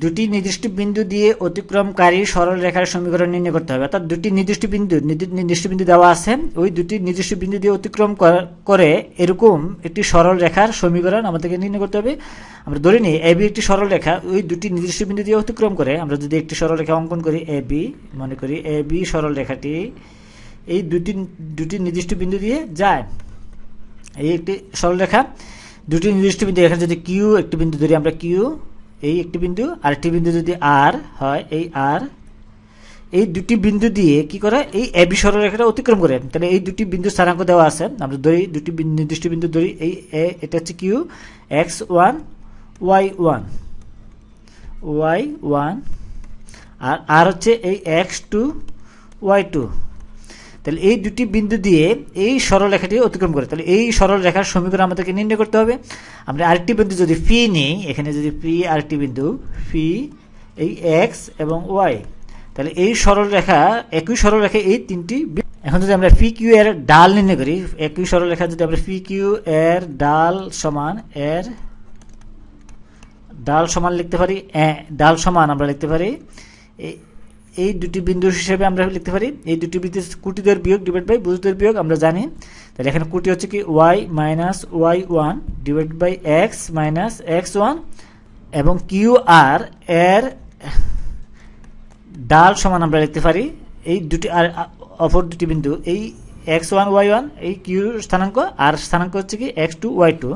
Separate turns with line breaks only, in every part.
দুটি নির্দিষ্ট বিন্দু দিয়ে অতিক্রমকারী সরল রেখার সমীকরণ নির্ণয় করতে হবে। অর্থাৎ দুটি নির্দিষ্ট বিন্দু নির্দিষ্ট বিন্দু দেওয়া আছে। ওই দুটি নির্দিষ্ট বিন্দু দিয়ে অতিক্রম করা- এরকম একটি সরল রেখার সমীকরণ আমাদেরকে নির্ণয় করতে হবে। আমরা ধরে নিই, এ বি একটি সরল রেখা। ওই দুটি নির্দিষ্ট বিন্দু দিয়ে অতিক্রম করে আমরা যদি একটি সরল রেখা অঙ্কন করি, এ বি, মনে করি এ বি সরল রেখাটি এই দুটি দুটি নির্দিষ্ট বিন্দু দিয়ে যায়। এই একটি সরল রেখা। দুটি নির্দিষ্ট বিন্দু, এখানে যদি কিউ একটি বিন্দু ধরি আমরা কিউ এই একটি বিন্দু আর একটি বিন্দু যদি আর হয়, এই আর এই দুটি বিন্দু দিয়ে কি করে? এই এবি সরলরেখাটা অতিক্রম করে। তাহলে এই দুটি বিন্দু স্থানাঙ্ক দেওয়া আছে। আমরা ধরি দুটি নির্দিষ্ট বিন্দু ধরি, এই এ এটা হচ্ছে Q X one Y one Y one আর আর হচ্ছে এই এক্স টু ওয়াই টু তাহলে এই দুটি বিন্দু দিয়ে এই সরল রেখাটি অতিক্রম করে, তাহলে এই সরল রেখার সমীকরণ আমাদেরকে নির্ণয় করতে হবে। আমরা আরেকটি বিন্দু যদি ফি নিই, এখানে যদি ফি আরেকটি বিন্দু ফি এই এক্স এবং ওয়াই তাহলে এই সরল রেখা, একই সরল রেখা এই তিনটি এখন যদি আমরা ফি কিউ এর ডাল নির্ণয় করি, একই সরল রেখা যদি আমরা ফি কিউ এর ডাল সমান এর ডাল সমান লিখতে পারি ডাল সমান আমরা লিখতে পারি এই- দুটি বিন্দু হিসেবে আমরা লিখতে পারি। এই দুটি বিন্দু কুটিদের বিয়োগ ডিভাইড বাই বুঝদের বিয়োগ আমরা জানি। তাহলে এখানে কুটি হচ্ছে কি? Y minus Y one divide by X minus X one এবং কিউ আর এর ডাল সমান আমরা লিখতে পারি। এই দুটি আর, অপর দুটি বিন্দু, এই এক্স ওয়ান ওয়াই ওয়ান এই কিউ স্থানাঙ্ক আর স্থানাঙ্ক হচ্ছে কি? এক্স টু ওয়াই টু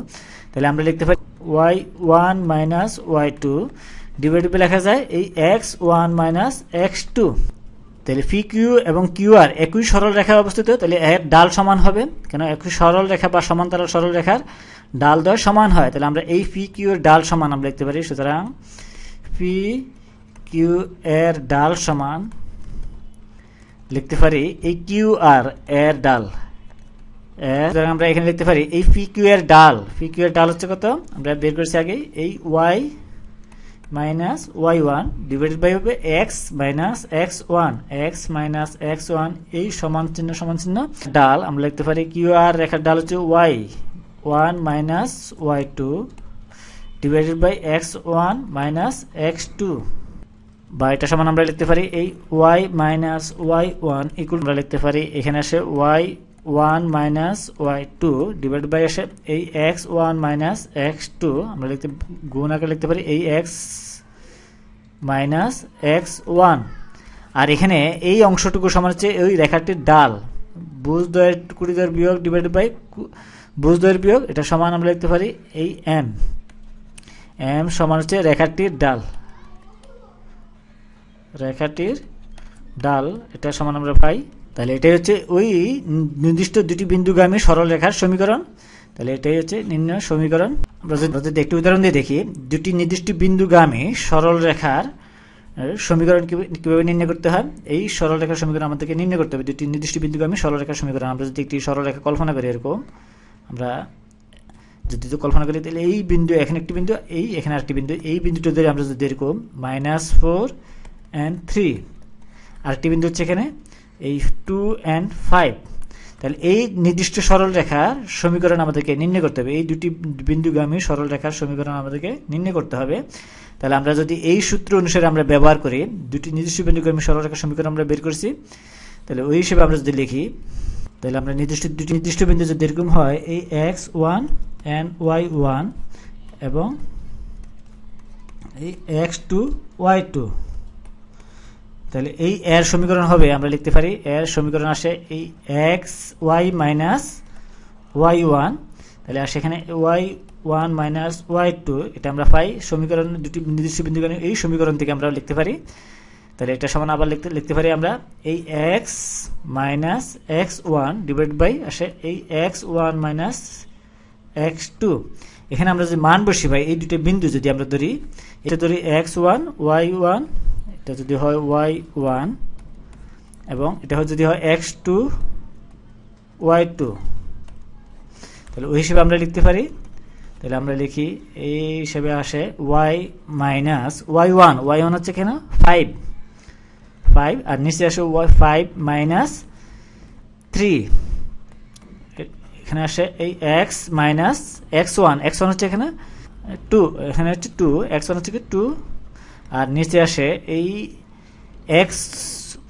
তাহলে আমরা লিখতে পারি Y one minus Y two divide লেখা যায় এই X one minus X two তাহলে ফি কিউ এবং কিউ আর একই সরল রেখায় অবস্থিত, তাহলে এর ডাল সমান হবে। কেন? একই সরল রেখা বা সমান্তরাল সরল রেখার ডাল দয় সমান হয়। তাহলে আমরা এই ফি কিউ এর ডাল সমান আমরা লিখতে পারি, সুতরাং ফি কিউ এর ডাল সমান লিখতে পারি এই কিউ আর এর ডাল। সুতরাং আমরা এখানে লিখতে পারি এই ফি কিউ এর ডাল। ফি কিউ এর ডাল হচ্ছে কত? আমরা বের করেছি আগে এই Y minus Y one divided by হবে X minus X one X minus X one এই সমান চিহ্ন সমান চিহ্ন। ডাল, আমরা লিখতে পারি কিউ আর রেখার ডাল হচ্ছে Y one minus Y two divided by X one minus X two বা এটা সমান আমরা লিখতে পারি এই Y minus Y one equal আমরা লিখতে পারি এখানে আসে Y one minus Y two divide by আসে এই X one minus X two আমরা লিখতে, গুণ আকারে লিখতে পারি এই এক্স মাইনাস এক্স ওয়ান আর এখানে এই অংশটুকু সমান হচ্ছে ওই রেখাটির ডাল। বুঝ দয়ের কুড়ি দয়ের বিয়োগ ডিভাইড বাই বুঝ দয়ের বিয়োগ, এটা সমান আমরা লিখতে পারি এই এম এম সমান হচ্ছে রেখাটির ডাল। রেখাটির ডাল, এটা সমান আমরা পাই তাহলে এটাই হচ্ছে ওই নির্দিষ্ট দুটি বিন্দুগামী সরল রেখার সমীকরণ। তাহলে এটাই হচ্ছে নির্ণয় সমীকরণ। আমরা যদি একটি উদাহরণ দিয়ে দেখি, দুটি নির্দিষ্ট বিন্দুগামী সরল রেখার সমীকরণ কীভাবে নির্ণয় করতে হয়? এই সরল রেখার সমীকরণ আমাদেরকে নির্ণয় করতে হবে, দুটি নির্দিষ্ট বিন্দুগামী সরল রেখার সমীকরণ। আমরা যদি একটি সরল রেখা কল্পনা করি এরকম, আমরা যদি তো কল্পনা করি, তাহলে এই বিন্দু এখানে একটি বিন্দু, এই এখানে আরেকটি বিন্দু, এই বিন্দুটা ধরে আমরা যদি এরকম মাইনাস ফোর অ্যান্ড থ্রি আরেকটি বিন্দু হচ্ছে এখানে এই টু অ্যান্ড ফাইভ তাহলে এই নির্দিষ্ট সরল রেখার সমীকরণ আমাদেরকে নির্ণয় করতে হবে। এই দুটি বিন্দুগামী সরল রেখার সমীকরণ আমাদেরকে নির্ণয় করতে হবে। তাহলে আমরা যদি এই সূত্র অনুসারে আমরা ব্যবহার করি, দুটি নির্দিষ্ট বিন্দুগামী সরল রেখার সমীকরণ আমরা বের করছি, তাহলে ওই হিসেবে আমরা যদি লিখি, তাহলে আমরা নির্দিষ্ট দুটি নির্দিষ্ট বিন্দু যদি এরকম হয়, এই X one and Y one এবং এই এক্স টু ওয়াই টু তাহলে এই এর সমীকরণ হবে, আমরা লিখতে পারি, এর সমীকরণ আসে এই X Y minus Y one তাহলে আসে এখানে Y one minus Y two এটা আমরা পাই, সমীকরণ দুটি নির্দিষ্ট বিন্দুগামী, এই সমীকরণ থেকে আমরা লিখতে পারি। তাহলে এটা সমান আবার লিখতে লিখতে পারি আমরা, এই X minus X one divide by আসে এই X one minus X two এখানে আমরা যদি মান বসি ভাই এই দুটো বিন্দু যদি আমরা ধরি, এটা ধরি এক্স ওয়ান ওয়াই ওয়ান এটা যদি হয় ওয়াই ওয়ান এবং এটা যদি হয় এক্স টু ওয়াই টু তাহলে ওই হিসেবে আমরা লিখতে পারি, তাহলে আমরা লিখি এই হিসেবে আসে Y minus Y one Y one হচ্ছে কেন? ফাইভ ফাইভ আর নিচে আসে ওয়াই ফাইভ মাইনাস থ্রি এখানে আসে এই X minus X one X one হচ্ছে এখানে টু এখানে হচ্ছে টু এক্স ওয়ান হচ্ছে কি টু আর নিচে আসে এই এক্স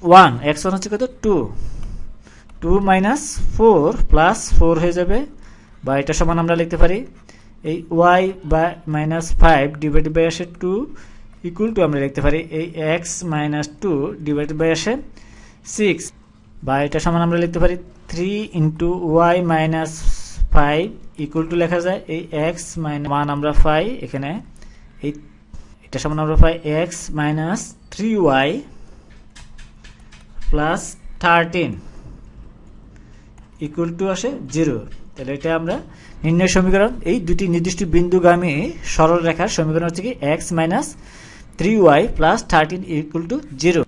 ওয়ান এক্স ওয়ান হচ্ছে কত? Two. Two minus four plus four হয়ে যাবে। বা এটা সমান আমরা লিখতে পারি। এই ওয়াই বা মাইনাস ফাইভ ডিভাইড বাই আসে টু, ইকুয়াল টু আমরা লিখতে পারি। এই X minus two divide by আসে সিক্স। বা এটা সমান আমরা লিখতে পারি three into Y minus five equal to লেখা যায়। এই এক্স মাইনাস ওয়ান আমরা পাই এখানে। এই এটা সমান আমরা পাই X minus three Y plus thirteen equal to আসে জিরো তাহলে এটা আমরা নির্ণয় সমীকরণ, এই দুটি নির্দিষ্ট বিন্দুগামী সরল রেখার সমীকরণ হচ্ছে কি X minus three Y plus thirteen equal to zero